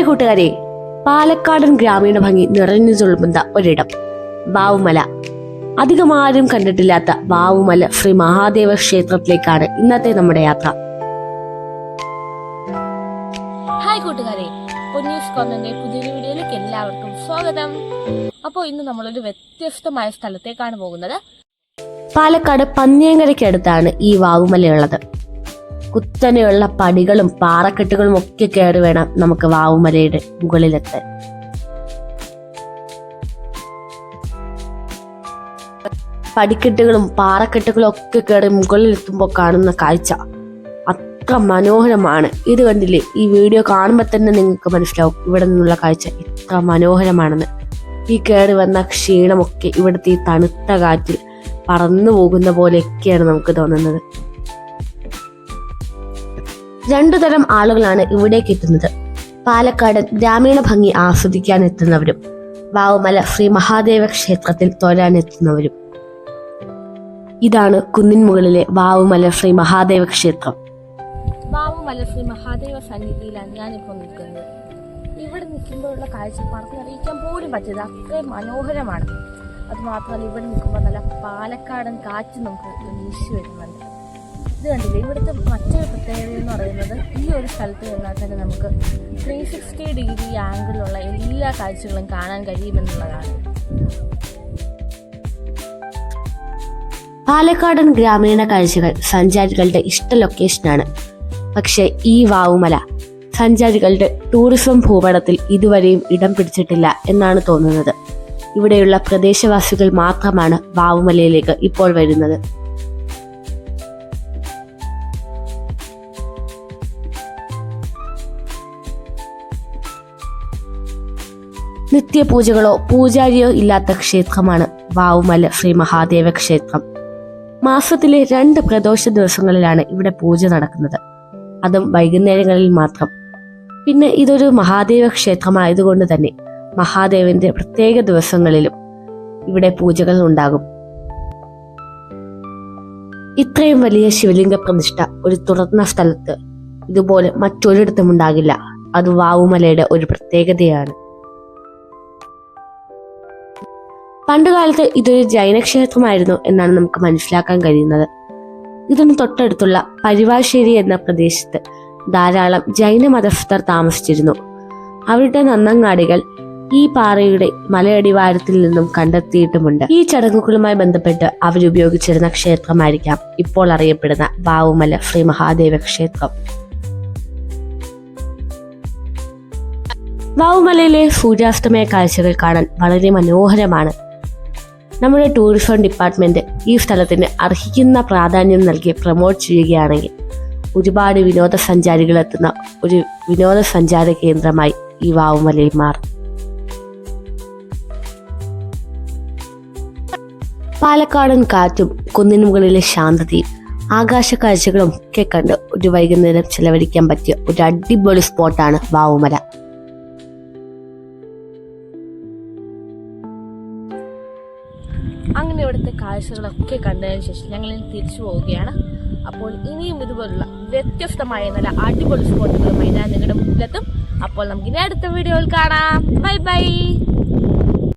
Hi കൂട്ടുകാരെ പാലക്കാടൻ ഗ്രാമീണ ഭംഗി നിറഞ്ഞു തുളുമ്പുന്ന ഒരിടം ബാവുമല. അധികം ആരും കണ്ടിട്ടില്ലാത്ത ബാവുമല ശ്രീ മഹാദേവ ക്ഷേത്രത്തിലേക്കാണ് ഇന്നത്തെ നമ്മുടെ യാത്ര. ഹായ് കൂട്ടുകാരെ പൊന്നീസ് കോർണറിന്റെ പുതിയൊരു വീഡിയോയിലേക്ക് എല്ലാവർക്കും സ്വാഗതം. അപ്പോൾ ഇന്ന് നമ്മളൊരു വ്യത്യസ്തമായ സ്ഥലത്തേക്കാണ് പോകുന്നത്. പാലക്കാട് പന്നിയങ്കരയ്ക്കടുത്താണ് ഈ വാവുമലയുള്ളത് കുത്തനെയുള്ള പടികളും പാറക്കെട്ടുകളും ഒക്കെ കയറി വേണം നമുക്ക് വാവുമലയുടെ മുകളിലെത്താൻ. പടിക്കെട്ടുകളും പാറക്കെട്ടുകളും ഒക്കെ കയറി മുകളിലെത്തുമ്പോൾ കാണുന്ന കാഴ്ച അത്ര മനോഹരമാണ്. ഇത് കണ്ടില്ലേ? ഈ വീഡിയോ കാണുമ്പോൾ തന്നെ നിങ്ങൾക്ക് മനസ്സിലാവും ഇവിടെ നിന്നുള്ള കാഴ്ച ഇത്ര മനോഹരമാണെന്ന്. ഈ കയറി വന്ന ക്ഷീണമൊക്കെ ഇവിടുത്തെ ഈ തണുത്ത കാറ്റിൽ പറന്നു പോകുന്ന പോലെയൊക്കെയാണ് നമുക്ക് തോന്നുന്നത്. രണ്ടു തരം ആളുകളാണ് ഇവിടേക്ക് എത്തുന്നത്. പാലക്കാട് ഗ്രാമീണ ഭംഗി ആസ്വദിക്കാൻ എത്തുന്നവരും വാവുമല ശ്രീ മഹാദേവ ക്ഷേത്രത്തിൽ തോരാനെത്തുന്നവരും. ഇതാണ് കുന്നിൻ മുകളിലെ വാവുമല ശ്രീ മഹാദേവ ക്ഷേത്രം. വാവുമല ശ്രീ മഹാദേവ സന്നിധിയിലാണ് ഞാനിപ്പോൾ നിൽക്കുന്നത്. ഇവിടെ നിൽക്കുമ്പോഴുള്ള കാഴ്ച പറഞ്ഞറിയിക്കാൻ പോലും പറ്റില്ല. അത്രയും മനോഹരമാണ്. അത് മാത്രമല്ല ഇവിടെ നിൽക്കുമ്പോൾ നല്ല പാലക്കാടൻ കാറ്റ് നമുക്ക് വീശി വരുന്നുണ്ട്. ഇത് കണ്ടില്ലേ? ഇവിടുത്തെ മറ്റൊരു പ്രത്യേകത എന്ന് പറയുന്നത് ഈ ഒരു സ്ഥലത്ത് നിന്നാൽ തന്നെ നമുക്ക് ത്രീ സിക്സ്റ്റി ഡിഗ്രി ആംഗിളിലുള്ള എല്ലാ കാഴ്ചകളും കാണാൻ കഴിയുമെന്നുള്ളതാണ്. പാലക്കാടൻ ഗ്രാമീണ കാഴ്ചകൾ സഞ്ചാരികളുടെ ഇഷ്ട ലൊക്കേഷനാണ് പക്ഷേ ഈ വാവുമല സഞ്ചാരികളുടെ ടൂറിസം ഭൂപടത്തിൽ ഇതുവരെയും ഇടം പിടിച്ചിട്ടില്ല എന്നാണ് തോന്നുന്നത്. ഇവിടെയുള്ള പ്രദേശവാസികൾ മാത്രമാണ് വാവുമലയിലേക്ക് ഇപ്പോൾ വരുന്നത്. നിത്യപൂജകളോ പൂജാരിയോ ഇല്ലാത്ത ക്ഷേത്രമാണ് വാവുമല ശ്രീ മഹാദേവ ക്ഷേത്രം. മാസത്തിലെ രണ്ട് പ്രദോഷ ദിവസങ്ങളിലാണ് ഇവിടെ പൂജ നടക്കുന്നത്. അതും വൈകുന്നേരങ്ങളിൽ മാത്രം. പിന്നെ ഇതൊരു മഹാദേവ ക്ഷേത്രമായതുകൊണ്ട് തന്നെ മഹാദേവന്റെ പ്രത്യേക ദിവസങ്ങളിലും ഇവിടെ പൂജകൾ ഉണ്ടാകും. ഇത്രയും വലിയ ശിവലിംഗ പ്രതിഷ്ഠ ഒരു തുറന്ന സ്ഥലത്ത് ഇതുപോലെ മറ്റൊരിടത്തും ഉണ്ടാകില്ല. അത് വാവുമലയുടെ ഒരു പ്രത്യേകതയാണ്. പണ്ടുകാലത്ത് ഇതൊരു ജൈനക്ഷേത്രമായിരുന്നു എന്നാണ് നമുക്ക് മനസ്സിലാക്കാൻ കഴിയുന്നത്. ഇതിന് തൊട്ടടുത്തുള്ള പരിവാശ്ശേരി എന്ന പ്രദേശത്ത് ധാരാളം ജൈന മതസ്ഥർ താമസിച്ചിരുന്നു. അവരുടെ നന്നങ്ങാടികൾ ഈ പാറയുടെ മലയടിവാരത്തിൽ നിന്നും കണ്ടെത്തിയിട്ടുമുണ്ട്. ഈ ചടങ്ങുകളുമായി ബന്ധപ്പെട്ട് അവരുപയോഗിച്ചിരുന്ന ക്ഷേത്രമായിരിക്കാം ഇപ്പോൾ അറിയപ്പെടുന്ന വാവുമല ശ്രീ മഹാദേവ ക്ഷേത്രം. വാവുമലയിലെ സൂര്യാസ്തമയ കാഴ്ചകൾ കാണാൻ വളരെ മനോഹരമാണ് നമ്മുടെ ടൂറിസം ഡിപ്പാർട്ട്മെന്റ് ഈ സ്ഥലത്തിന് അർഹിക്കുന്ന പ്രാധാന്യം നൽകി പ്രൊമോട്ട് ചെയ്യുകയാണെങ്കിൽ ഒരുപാട് വിനോദസഞ്ചാരികൾ എത്തുന്ന ഒരു വിനോദസഞ്ചാര കേന്ദ്രമായി ഈ വാവുമലയിൽ മാറും. പാലക്കാടൻ കാറ്റും കുന്നിന് മുകളിലെ ശാന്തതയും ആകാശ കാഴ്ചകളും ഒക്കെ കണ്ട് ഒരു വൈകുന്നേരം ചെലവഴിക്കാൻ പറ്റിയ ഒരു അടിപൊളി സ്പോട്ടാണ് വാവുമല. അങ്ങനെ ഇവിടുത്തെ കാഴ്ചകളൊക്കെ കണ്ടതിന് ശേഷം ഞങ്ങൾ ഇനി തിരിച്ചു പോവുകയാണ്. അപ്പോൾ ഇനിയും ഇതുപോലുള്ള വ്യത്യസ്തമായ നല്ല അടിപൊളി സ്പോട്ടുകളുമായി ഞാൻ നിങ്ങളുടെ മുന്നിലെത്തും. അപ്പോൾ നമുക്ക് ഇനി അടുത്ത വീഡിയോയിൽ കാണാം. Bye bye.